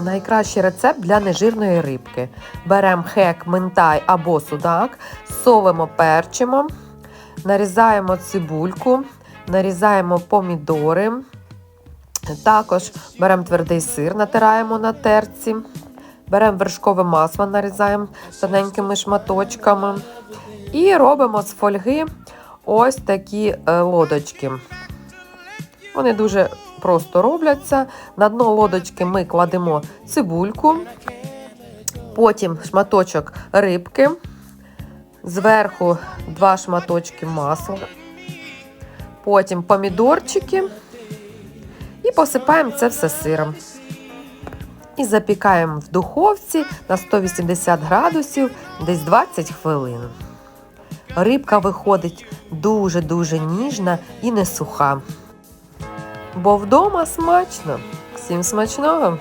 Найкращий рецепт для нежирної рибки. Беремо хек, минтай або судак, солимо, перчимо, нарізаємо цибульку, нарізаємо помідори. Також беремо твердий сир, натираємо на терці. Беремо вершкове масло, нарізаємо тоненькими шматочками. І робимо з фольги ось такі е, лодочки. Вони дуже просто робляться. На дно лодочки ми кладемо цибульку, потім шматочок рибки, зверху два шматочки масла, потім помідорчики і посипаємо це все сиром. І запікаємо в духовці на 180 градусів десь 20 хвилин. Рибка виходить дуже-дуже ніжна і не суха. Бо вдома смачно. Всім смачного!